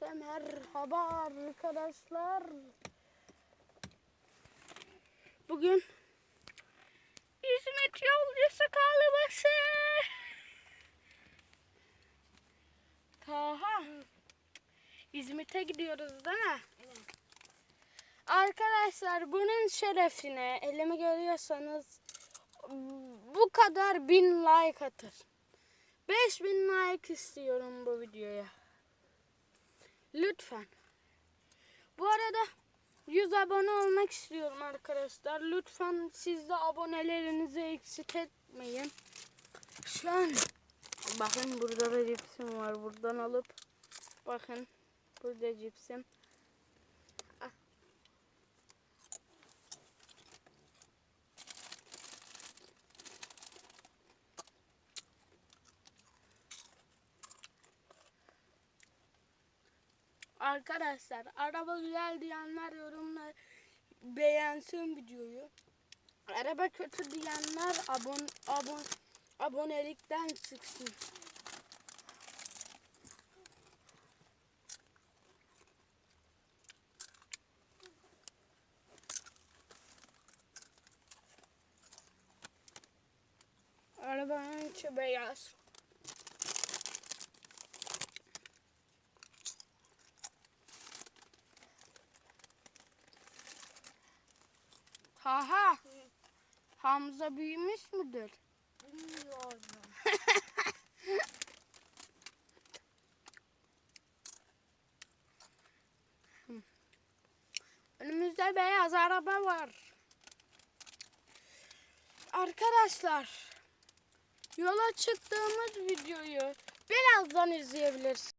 Herkese merhaba arkadaşlar. Bugün İzmit yolcusu kalıbası. Taha. İzmit'e gidiyoruz değil mi? Arkadaşlar bunun şerefine elimi görüyorsanız bu kadar bin like atın. 5000 like istiyorum bu videoya. Lütfen. Bu arada 100 abone olmak istiyorum arkadaşlar. Lütfen siz de abonelerinizi eksik etmeyin. Şu an bakın burada da cipsim var. Buradan alıp bakın burada cipsim. Arkadaşlar araba güzel diyenler yorumla beğensin videoyu. Araba kötü diyenler abon abon abonelikten çıksın. Arabanın içi beyaz. Taha. Hamza büyümüş müdür? Bilmiyorum. Önümüzde beyaz araba var. Arkadaşlar yola çıktığımız videoyu birazdan izleyebilirsiniz.